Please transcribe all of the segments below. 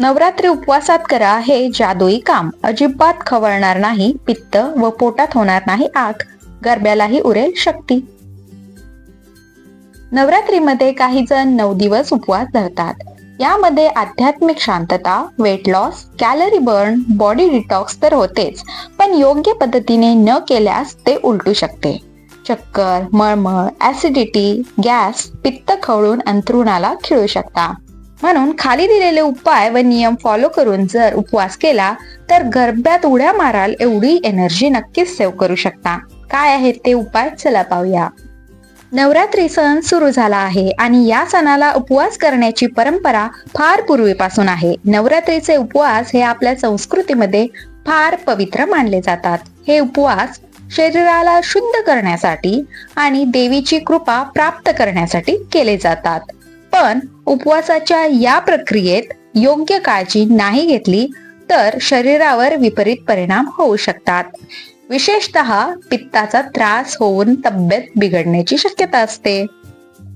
नवरात्री उपवासात करा हे जादुई काम. अजिबात खवळणार नाही पित्त व पोटात होणार नाही आग. गरब्यालाही उरेल शक्ती. नवरात्रीमध्ये काही जण नऊ दिवस उपवास धरतात. यामध्ये आध्यात्मिक शांतता weight loss calorie burn body detox तर होतेच पण योग्य पद्धतीने न केल्यास ते उलटू शकते. चक्कर मळमळ ऍसिडिटी गॅस पित्त खवळून अंथरुणाला खिळू शकता. म्हणून खाली दिलेले उपाय व नियम फॉलो करून जर उपवास केला तर गर्भ्यात उड्या माराल एवढी एनर्जी नक्कीच सेव्ह करू शकता. काय आहेत ते उपाय? चला पाहूया. नवरात्री सण सुरू झाला आहे आणि या सणाला उपवास करण्याची परंपरा फार पूर्वीपासून आहे. नवरात्रीचे उपवास हे आपल्या संस्कृतीमध्ये फार पवित्र मानले जातात. हे उपवास शरीराला शुद्ध करण्यासाठी आणि देवीची कृपा प्राप्त करण्यासाठी केले जातात. पण उपवासाच्या या प्रक्रियेत योग्य काळजी नाही घेतली तर शरीरावर विपरीत परिणाम होऊ शकतात. विशेषतः पित्ताचा त्रास होऊन तब्येत बिघडण्याची शक्यता असते.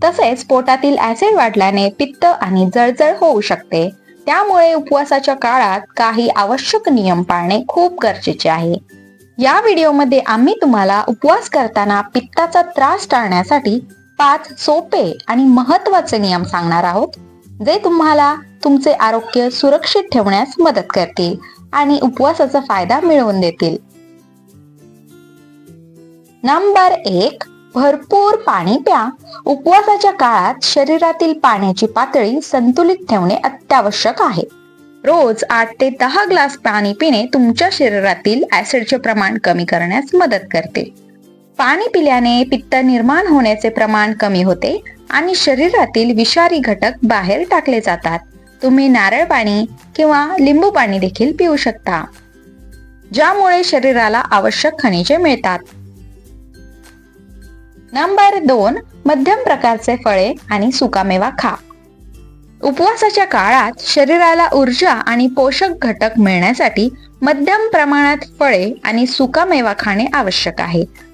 तसेच पोटातील ऍसिड वाढल्याने पित्त आणि जळजळ होऊ शकते. त्यामुळे उपवासाच्या काळात काही आवश्यक नियम पाळणे खूप गरजेचे आहे. या व्हिडिओमध्ये आम्ही तुम्हाला उपवास करताना पित्ताचा त्रास टाळण्यासाठी पाच सोपे आणि महत्त्वाचे नियम सांगणार आहोत जे तुम्हाला तुमचे आरोग्य सुरक्षित ठेवण्यास मदत करतील आणि उपवासाचा फायदा मिळवून देतील. नंबर एक भरपूर पाणी प्या. उपवासाच्या काळात शरीरातील पाण्याची पातळी संतुलित ठेवणे अत्यावश्यक आहे. रोज आठ ते दहा ग्लास पाणी पिणे तुमच्या शरीरातील ऍसिडचे प्रमाण कमी करण्यास मदत करते. पाणी पिल्याने पित्त निर्माण होण्याचे प्रमाण कमी होते आणि शरीरातील विषारी घटक बाहेर टाकले जातात. तुम्ही नारळ पाणी किंवा लिंबू पाणी देखील पिऊ शकता. ज्यामुळे शरीराला आवश्यक खनिजे मिळतात. नंबर दोन मध्यम प्रकारचे फळे आणि सुकामेवा खा. उपवासाच्या काळात शरीराला ऊर्जा आणि पोषक घटक मिळण्यासाठी मध्यम प्रमाणात फळे आणि सुकामेवा खाणे आवश्यक आहे.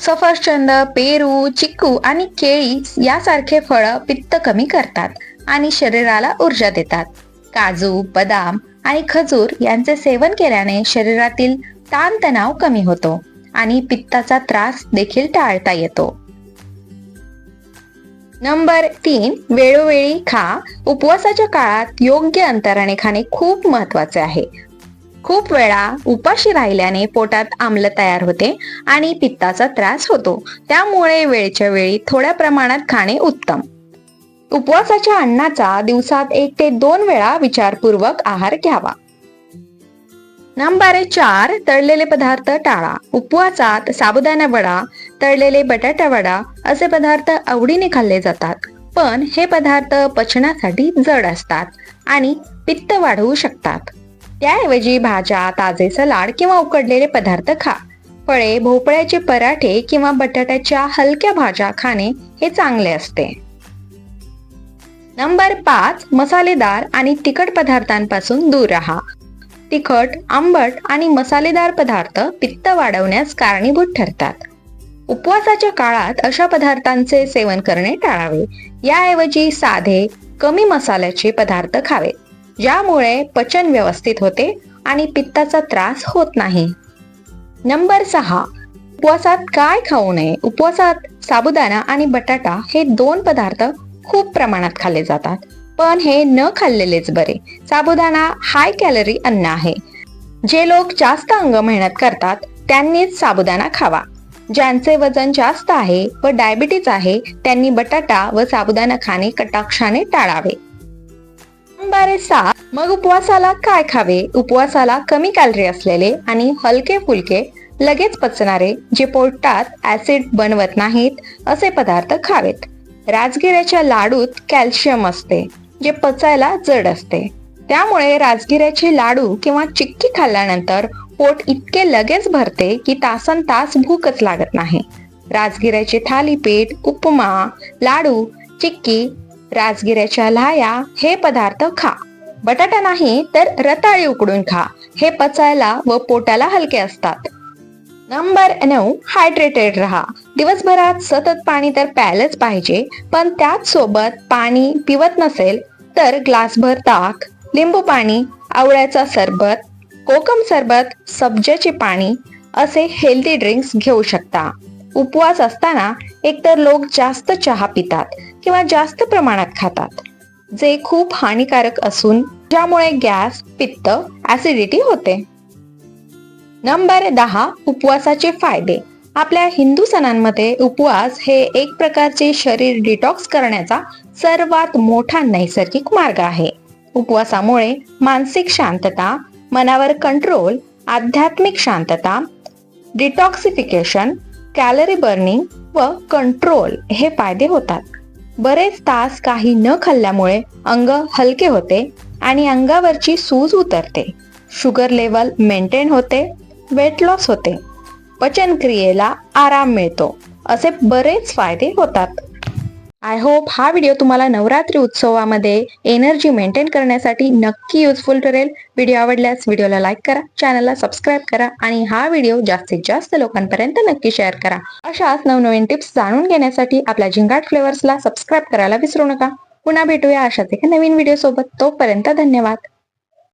सफरचंद पेरू चिक्कू आणि केळी यासारखे फळं पित्त कमी करतात आणि शरीराला ऊर्जा देतात. काजू बदाम आणि खजूर यांचे सेवन केल्याने शरीरातील ताणतणाव कमी होतो आणि पित्ताचा त्रास देखील टाळता येतो. नंबर तीन वेळोवेळी खा. उपवासाच्या काळात योग्य अंतराने खाणे खूप महत्त्वाचे आहे. खूप वेळा उपाशी राहिल्याने पोटात आम्ल तयार होते आणि पित्ताचा त्रास होतो. त्यामुळे वेळच्या वेळी थोड्या प्रमाणात खाणे उत्तम. उपवासाच्या अन्नाचा दिवसात एक ते दोन वेळा विचारपूर्वक आहार घ्यावा. नंबर चार तळलेले पदार्थ टाळा. उपवासात साबुदाणा वडा तळलेले बटाटा वडा असे पदार्थ आवडीने खाल्ले जातात. पण हे पदार्थ पचनासाठी जड असतात आणि पित्त वाढवू शकतात. त्याऐवजी भाज्या ताजे सलाड किंवा उकडलेले पदार्थ खा. फळे भोपळ्याचे पराठे किंवा बटाट्याच्या हलक्या भाज्या खाणे हे चांगले असते. नंबर पाच मसालेदार आणि तिखट पदार्थांपासून दूर राहा. तिखट आंबट आणि मसालेदार पदार्थ पित्त वाढवण्यास कारणीभूत ठरतात. उपवासाच्या काळात अशा पदार्थांचे सेवन करणे टाळावे. याऐवजी साधे कमी मसाल्याचे पदार्थ खावे. ज्यामुळे पचन व्यवस्थित होते आणि पित्ताचा त्रास होत नाही. नंबर सहा उपवासात काय खाऊ नये? उपवासात साबुदाणा आणि बटाटा हे दोन पदार्थ खूप प्रमाणात खाल्ले जातात. पण हे न खाल्लेलेच बरे. साबुदाणा हाय कॅलरी अन्न आहे. जे लोक जास्त अंग मेहनत करतात त्यांनीच साबुदाणा खावा. ज्यांचे वजन जास्त आहे व डायबिटीज आहे त्यांनी बटाटा व साबुदाणा खाणे कटाक्षाने टाळावे. नंबर सात मग उपवासाला काय खावे? उपवासाला कमी कॅलरी असलेले आणि हलके फुलके लगेच पचणारे जे पोटात ऍसिड बनवत नाहीत असे पदार्थ खावेत. राजगिऱ्याच्या लाडूत कॅल्शियम असते जे पचायला जड असते. त्यामुळे राजगिऱ्याचे लाडू किंवा चिक्की खाल्ल्यानंतर पोट इतके लगेच भरते की तासन तास भूकच लागत नाही. राजगिऱ्याचे थालीपीठ उपमा लाडू चिक्की राजगिऱ्याच्या लाया हे पदार्थ खा. बटाटा नाही तर रताळी उकडून खा. हे पचायला व पोटाला हलके असतात. नंबर नऊ हायड्रेटेड राहा. दिवसभरात सतत पाणी तर प्यायलंच पाहिजे पण त्याच सोबत पाणी पिवत नसेल तर ग्लासभर ताक लिंबू पाणी आवळ्याचा सरबत कोकम सरबत सब्जाचे पाणी असे हेल्दी ड्रिंक्स घेऊ शकता. उपवास असताना एकतर लोक जास्त चहा पितात किंवा जास्त प्रमाणात खातात जे खूप हानिकारक असून ज्यामुळे गॅस पित्त ऍसिडिटी होते. नंबर दहा उपवासाचे फायदे. आपल्या हिंदू सणांमध्ये उपवास हे एक प्रकारचे शरीर डिटॉक्स करण्याचा सर्वात मोठा नैसर्गिक मार्ग आहे. उपवासामुळे मानसिक शांतता मनावर कंट्रोल आध्यात्मिक शांतता डिटॉक्सिफिकेशन कॅलरी बर्निंग व कंट्रोल हे फायदे होतात. बरेच तास काही न खाल्ल्यामुळे अंग हलके होते आणि अंगावरची सूज उतरते. शुगर लेवल मेंटेन होते वेट लॉस होते. पचनक्रियेला आराम मिळतो असे बरेच फायदे होतात. आय होप हा व्हिडिओ तुम्हाला नवरात्री उत्सवामध्ये एनर्जी मेंटेन करण्यासाठी नक्की युजफुल ठरेल. व्हिडिओ आवडल्यास व्हिडिओला लाईक करा चॅनलला सबस्क्राईब करा आणि हा व्हिडिओ जास्तीत जास्त लोकांपर्यंत नक्की शेअर करा. अशाच नवनवीन टिप्स जाणून घेण्यासाठी आपल्या झिंगाट फ्लेवर्सला सबस्क्राईब करायला विसरू नका. पुन्हा भेटूया अशाच एका नवीन व्हिडिओ सोबत. तोपर्यंत धन्यवाद.